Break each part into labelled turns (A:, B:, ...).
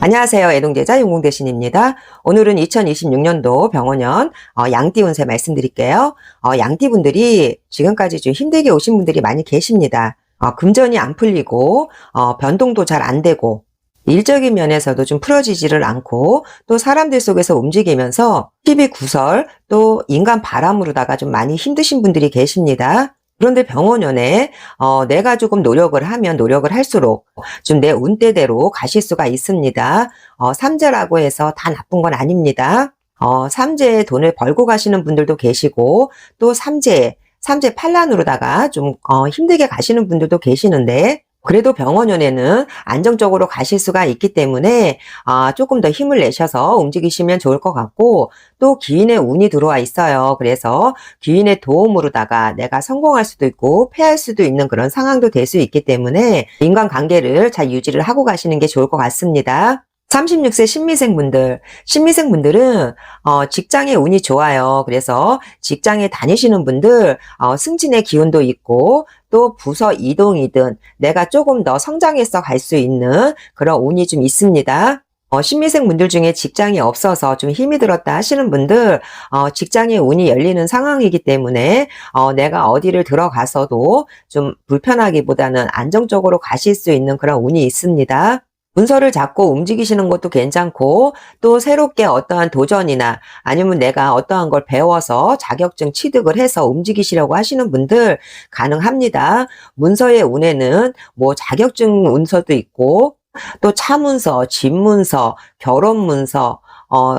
A: 안녕하세요. 애동제자 용공대신입니다. 오늘은 2026년도 병원년 어, 양띠 운세 말씀드릴게요. 어, 양띠분들이 지금까지 좀 힘들게 오신 분들이 많이 계십니다. 어, 금전이 안 풀리고 어, 변동도 잘 안 되고 일적인 면에서도 좀 풀어지지를 않고 또 사람들 속에서 움직이면서 TV 구설 또 인간 바람으로다가 좀 많이 힘드신 분들이 계십니다. 그런데 병원연에 어, 내가 조금 노력을 하면 노력을 할수록 좀 내 운대대로 가실 수가 있습니다. 어, 삼재라고 해서 다 나쁜 건 아닙니다. 어, 삼재에 돈을 벌고 가시는 분들도 계시고 또 삼재, 삼재 판란으로다가 좀 어, 힘들게 가시는 분들도 계시는데 그래도 병원 연에는 안정적으로 가실 수가 있기 때문에 아, 조금 더 힘을 내셔서 움직이시면 좋을 것 같고 또 기인의 운이 들어와 있어요. 그래서 기인의 도움으로다가 내가 성공할 수도 있고 패할 수도 있는 그런 상황도 될 수 있기 때문에 인간관계를 잘 유지를 하고 가시는 게 좋을 것 같습니다. 36세 신미생분들, 신미생분들은 어, 직장의 운이 좋아요. 그래서 직장에 다니시는 분들 어, 승진의 기운도 있고 또 부서 이동이든 내가 조금 더 성장해서 갈 수 있는 그런 운이 좀 있습니다. 어, 신미생 분들 중에 직장이 없어서 좀 힘이 들었다 하시는 분들, 어, 직장의 운이 열리는 상황이기 때문에, 어, 내가 어디를 들어가서도 좀 불편하기보다는 안정적으로 가실 수 있는 그런 운이 있습니다. 문서를 잡고 움직이시는 것도 괜찮고 또 새롭게 어떠한 도전이나 아니면 내가 어떠한 걸 배워서 자격증 취득을 해서 움직이시려고 하시는 분들 가능합니다. 문서의 운에는 뭐 자격증 문서도 있고 또 차문서, 집문서, 결혼문서 어,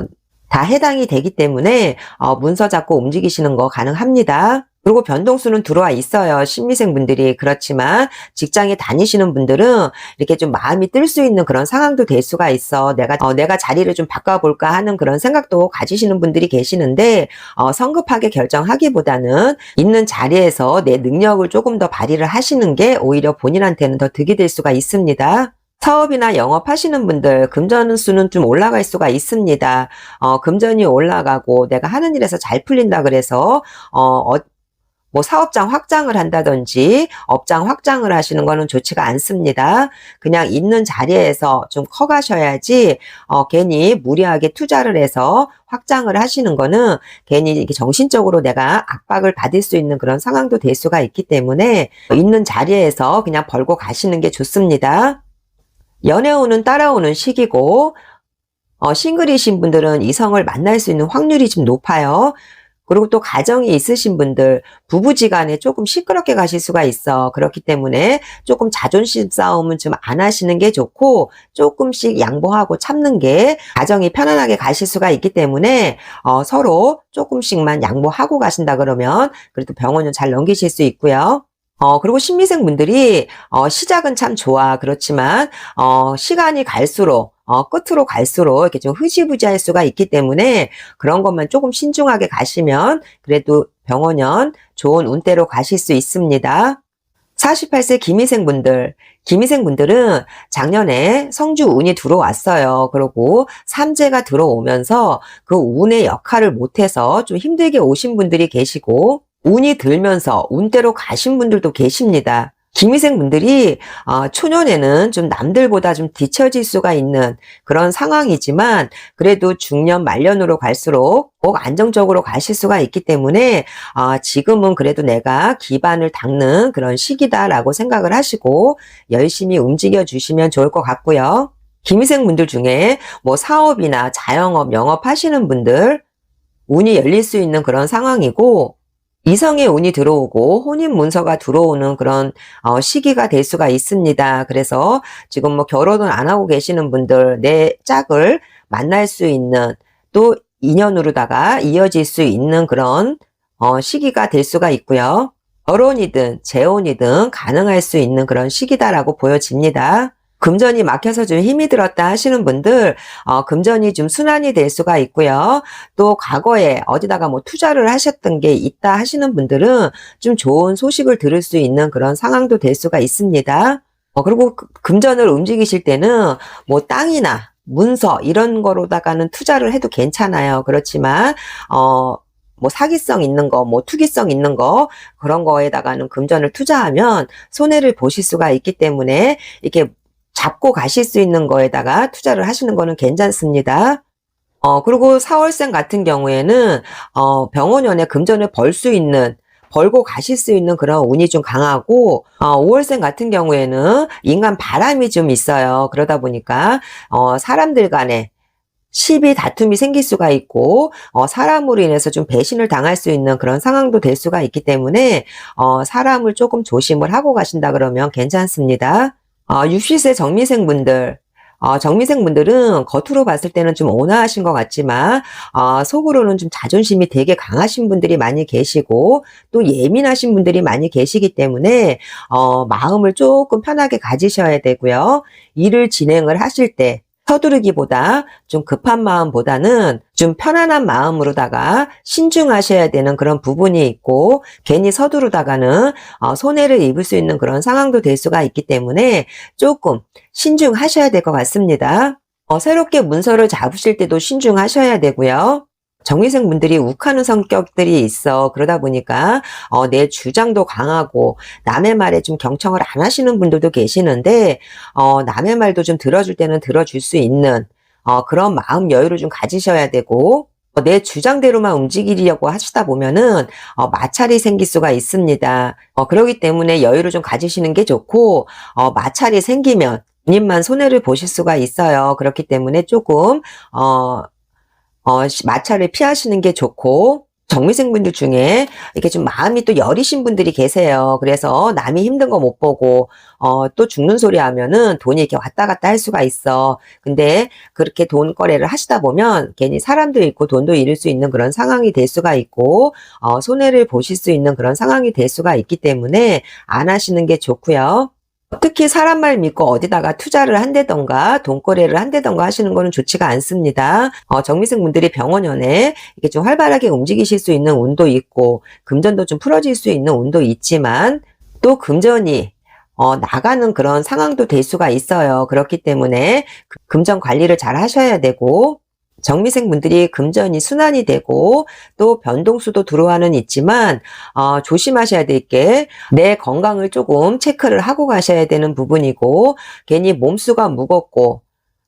A: 다 해당이 되기 때문에 어, 문서 잡고 움직이시는 거 가능합니다. 그리고 변동수는 들어와 있어요. 신미생 분들이. 그렇지만 직장에 다니시는 분들은 이렇게 좀 마음이 뜰 수 있는 그런 상황도 될 수가 있어. 내가, 어, 내가 자리를 좀 바꿔볼까 하는 그런 생각도 가지시는 분들이 계시는데, 어, 성급하게 결정하기보다는 있는 자리에서 내 능력을 조금 더 발휘를 하시는 게 오히려 본인한테는 더 득이 될 수가 있습니다. 사업이나 영업하시는 분들 금전 수는 좀 올라갈 수가 있습니다. 어, 금전이 올라가고 내가 하는 일에서 잘 풀린다 그래서 어, 어, 뭐 사업장 확장을 한다든지 업장 확장을 하시는 거는 좋지가 않습니다. 그냥 있는 자리에서 좀 커가셔야지 어, 괜히 무리하게 투자를 해서 확장을 하시는 거는 괜히 이렇게 정신적으로 내가 압박을 받을 수 있는 그런 상황도 될 수가 있기 때문에 있는 자리에서 그냥 벌고 가시는 게 좋습니다. 연애운은 따라오는 시기고 어, 싱글이신 분들은 이성을 만날 수 있는 확률이 좀 높아요. 그리고 또 가정이 있으신 분들 부부지간에 조금 시끄럽게 가실 수가 있어. 그렇기 때문에 조금 자존심 싸움은 좀 안 하시는 게 좋고 조금씩 양보하고 참는 게 가정이 편안하게 가실 수가 있기 때문에 어, 서로 조금씩만 양보하고 가신다 그러면 그래도 병원은 잘 넘기실 수 있고요. 어, 그리고 신미생 분들이, 어, 시작은 참 좋아. 그렇지만, 어, 시간이 갈수록, 어, 끝으로 갈수록 이렇게 좀 흐지부지할 수가 있기 때문에 그런 것만 조금 신중하게 가시면 그래도 병원연 좋은 운대로 가실 수 있습니다. 48세 김희생 분들, 김희생 분들은 작년에 성주 운이 들어왔어요. 그리고 삼재가 들어오면서 그 운의 역할을 못해서 좀 힘들게 오신 분들이 계시고, 운이 들면서 운대로 가신 분들도 계십니다. 김희생 분들이 어, 초년에는 좀 남들보다 좀 뒤처질 수가 있는 그런 상황이지만 그래도 중년 말년으로 갈수록 꼭 안정적으로 가실 수가 있기 때문에 어, 지금은 그래도 내가 기반을 닦는 그런 시기다라고 생각을 하시고 열심히 움직여 주시면 좋을 것 같고요. 김희생 분들 중에 뭐 사업이나 자영업, 영업 하시는 분들 운이 열릴 수 있는 그런 상황이고 이성의 운이 들어오고 혼인 문서가 들어오는 그런 어, 시기가 될 수가 있습니다. 그래서 지금 뭐 결혼을 안 하고 계시는 분들 내 짝을 만날 수 있는 또 인연으로다가 이어질 수 있는 그런 어, 시기가 될 수가 있고요. 결혼이든 재혼이든 가능할 수 있는 그런 시기다라고 보여집니다. 금전이 막혀서 좀 힘이 들었다 하시는 분들, 어, 금전이 좀 순환이 될 수가 있고요. 또 과거에 어디다가 뭐 투자를 하셨던 게 있다 하시는 분들은 좀 좋은 소식을 들을 수 있는 그런 상황도 될 수가 있습니다. 어, 그리고 그- 금전을 움직이실 때는 뭐 땅이나 문서 이런 거로다가는 투자를 해도 괜찮아요. 그렇지만, 어, 뭐 사기성 있는 거, 뭐 투기성 있는 거, 그런 거에다가는 금전을 투자하면 손해를 보실 수가 있기 때문에 이렇게 잡고 가실 수 있는 거에다가 투자를 하시는 거는 괜찮습니다. 어, 그리고 4월생 같은 경우에는, 어, 병원연에 금전을 벌 수 있는, 벌고 가실 수 있는 그런 운이 좀 강하고, 어, 5월생 같은 경우에는 인간 바람이 좀 있어요. 그러다 보니까, 어, 사람들 간에 시비 다툼이 생길 수가 있고, 어, 사람으로 인해서 좀 배신을 당할 수 있는 그런 상황도 될 수가 있기 때문에, 어, 사람을 조금 조심을 하고 가신다 그러면 괜찮습니다. 어, 60세 정미생 분들, 어, 정미생 분들은 겉으로 봤을 때는 좀 온화하신 것 같지만, 어, 속으로는 좀 자존심이 되게 강하신 분들이 많이 계시고, 또 예민하신 분들이 많이 계시기 때문에, 어, 마음을 조금 편하게 가지셔야 되고요. 일을 진행을 하실 때, 서두르기보다 좀 급한 마음보다는 좀 편안한 마음으로다가 신중하셔야 되는 그런 부분이 있고 괜히 서두르다가는 어, 손해를 입을 수 있는 그런 상황도 될 수가 있기 때문에 조금 신중하셔야 될 것 같습니다. 어, 새롭게 문서를 잡으실 때도 신중하셔야 되고요. 정미생 분들이 욱하는 성격들이 있어. 그러다 보니까, 어, 내 주장도 강하고, 남의 말에 좀 경청을 안 하시는 분들도 계시는데, 어, 남의 말도 좀 들어줄 때는 들어줄 수 있는, 어, 그런 마음 여유를 좀 가지셔야 되고, 어, 내 주장대로만 움직이려고 하시다 보면은, 어, 마찰이 생길 수가 있습니다. 어, 그러기 때문에 여유를 좀 가지시는 게 좋고, 어, 마찰이 생기면, 님만 손해를 보실 수가 있어요. 그렇기 때문에 조금, 어, 어, 마찰을 피하시는 게 좋고, 정미생 분들 중에 이렇게 좀 마음이 또 여리신 분들이 계세요. 그래서 남이 힘든 거 못 보고, 어, 또 죽는 소리 하면은 돈이 이렇게 왔다 갔다 할 수가 있어. 근데 그렇게 돈 거래를 하시다 보면 괜히 사람도 있고 돈도 잃을 수 있는 그런 상황이 될 수가 있고, 어, 손해를 보실 수 있는 그런 상황이 될 수가 있기 때문에 안 하시는 게 좋고요. 특히 사람 말 믿고 어디다가 투자를 한다던가 돈거래를 한다던가 하시는 거는 좋지가 않습니다. 어, 정미생 분들이 병원연에 이게 좀 활발하게 움직이실 수 있는 운도 있고 금전도 좀 풀어질 수 있는 운도 있지만 또 금전이 어, 나가는 그런 상황도 될 수가 있어요. 그렇기 때문에 그 금전 관리를 잘 하셔야 되고 정미생 분들이 금전이 순환이 되고 또 변동수도 들어와는 있지만 어, 조심하셔야 될 게 내 건강을 조금 체크를 하고 가셔야 되는 부분이고 괜히 몸수가 무겁고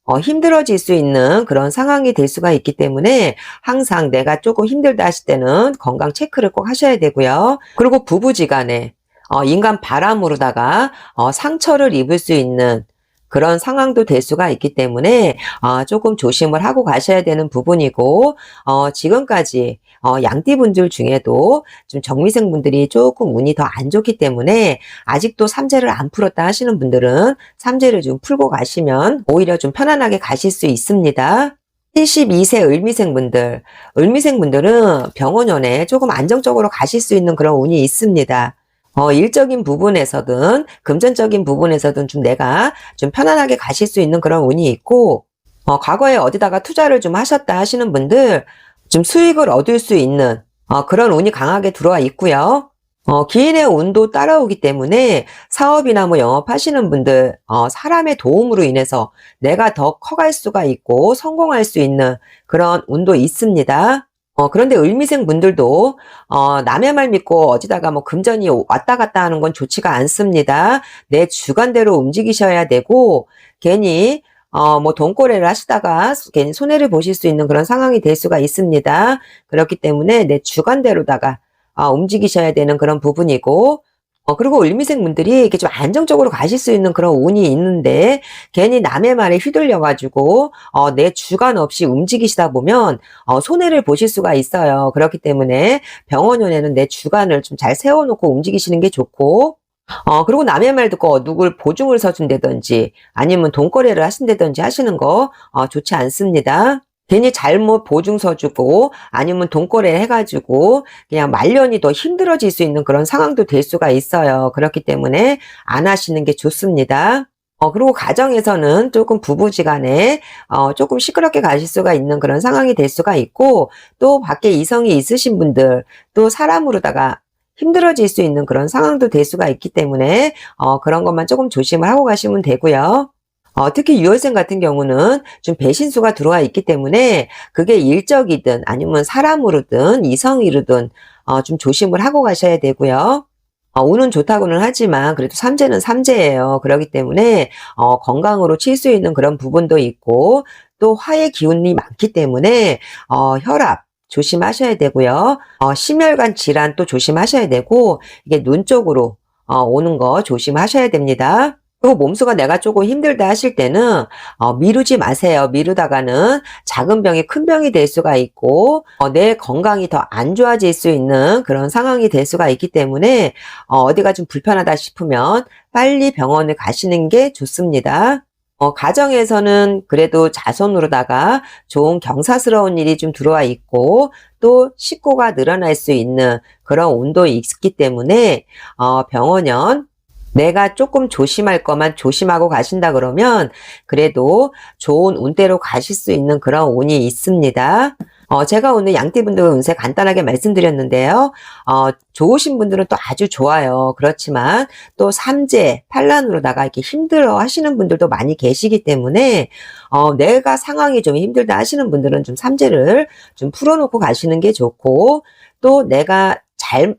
A: 어, 힘들어질 수 있는 그런 상황이 될 수가 있기 때문에 항상 내가 조금 힘들다 하실 때는 건강 체크를 꼭 하셔야 되고요. 그리고 부부지간에 어, 인간 바람으로다가 어, 상처를 입을 수 있는 그런 상황도 될 수가 있기 때문에 어, 조금 조심을 하고 가셔야 되는 부분이고 어, 지금까지 어, 양띠분들 중에도 좀 정미생 분들이 조금 운이 더 안 좋기 때문에 아직도 삼재를 안 풀었다 하시는 분들은 삼재를 좀 풀고 가시면 오히려 좀 편안하게 가실 수 있습니다. 72세 을미생 분들, 을미생 분들은 병원연에 조금 안정적으로 가실 수 있는 그런 운이 있습니다. 어, 일적인 부분에서든 금전적인 부분에서든 좀 내가 좀 편안하게 가실 수 있는 그런 운이 있고 어, 과거에 어디다가 투자를 좀 하셨다 하시는 분들 좀 수익을 얻을 수 있는 어, 그런 운이 강하게 들어와 있고요. 어, 기인의 운도 따라오기 때문에 사업이나 뭐 영업하시는 분들, 어, 사람의 도움으로 인해서 내가 더 커갈 수가 있고 성공할 수 있는 그런 운도 있습니다. 어, 그런데 을미생 분들도, 어, 남의 말 믿고 어디다가 뭐 금전이 왔다 갔다 하는 건 좋지가 않습니다. 내 주관대로 움직이셔야 되고, 괜히, 어, 뭐 돈거래를 하시다가 괜히 손해를 보실 수 있는 그런 상황이 될 수가 있습니다. 그렇기 때문에 내 주관대로다가, 어, 움직이셔야 되는 그런 부분이고, 어, 그리고 을미생 분들이 이렇게 좀 안정적으로 가실 수 있는 그런 운이 있는데, 괜히 남의 말에 휘둘려가지고, 어, 내 주관 없이 움직이시다 보면, 어, 손해를 보실 수가 있어요. 그렇기 때문에 병원연에는 내 주관을 좀 잘 세워놓고 움직이시는 게 좋고, 어, 그리고 남의 말 듣고 누굴 보증을 서준다든지, 아니면 돈거래를 하신다든지 하시는 거, 어, 좋지 않습니다. 괜히 잘못 보증서 주고 아니면 돈거래 해가지고 그냥 말년이 더 힘들어질 수 있는 그런 상황도 될 수가 있어요. 그렇기 때문에 안 하시는 게 좋습니다. 어, 그리고 가정에서는 조금 부부지간에, 어, 조금 시끄럽게 가실 수가 있는 그런 상황이 될 수가 있고, 또 밖에 이성이 있으신 분들, 또 사람으로다가 힘들어질 수 있는 그런 상황도 될 수가 있기 때문에, 어, 그런 것만 조금 조심을 하고 가시면 되고요. 어, 특히 유월생 같은 경우는 좀 배신수가 들어와 있기 때문에 그게 일적이든 아니면 사람으로든 이성이로든 어, 좀 조심을 하고 가셔야 되고요. 어, 운은 좋다고는 하지만 그래도 삼재는 삼재예요. 그렇기 때문에 어, 건강으로 칠 수 있는 그런 부분도 있고 또 화의 기운이 많기 때문에 어, 혈압 조심하셔야 되고요. 어, 심혈관 질환 또 조심하셔야 되고 이게 눈 쪽으로 어, 오는 거 조심하셔야 됩니다. 그리고 몸수가 내가 조금 힘들다 하실 때는 어, 미루지 마세요. 미루다가는 작은 병이 큰 병이 될 수가 있고 어, 내 건강이 더 안 좋아질 수 있는 그런 상황이 될 수가 있기 때문에 어, 디가 좀 불편하다 싶으면 빨리 병원을 가시는 게 좋습니다. 어, 가정에서는 그래도 자손으로다가 좋은 경사스러운 일이 좀 들어와 있고 또 식구가 늘어날 수 있는 그런 운도 있기 때문에 어, 병원연 내가 조금 조심할 것만 조심하고 가신다 그러면 그래도 좋은 운대로 가실 수 있는 그런 운이 있습니다. 어, 제가 오늘 양띠분들 운세 간단하게 말씀드렸는데요. 어, 좋으신 분들은 또 아주 좋아요. 그렇지만 또 삼재, 팔란으로다가 이렇게 힘들어 하시는 분들도 많이 계시기 때문에, 어, 내가 상황이 좀 힘들다 하시는 분들은 좀 삼재를 좀 풀어놓고 가시는 게 좋고, 또 내가 잘,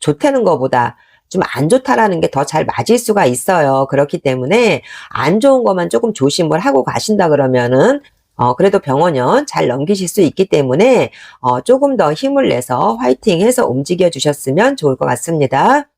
A: 좋다는 것보다 좀 안 좋다라는 게 더 잘 맞을 수가 있어요. 그렇기 때문에 안 좋은 것만 조금 조심을 하고 가신다 그러면은 어, 그래도 병원연 잘 넘기실 수 있기 때문에 어, 조금 더 힘을 내서 화이팅 해서 움직여 주셨으면 좋을 것 같습니다.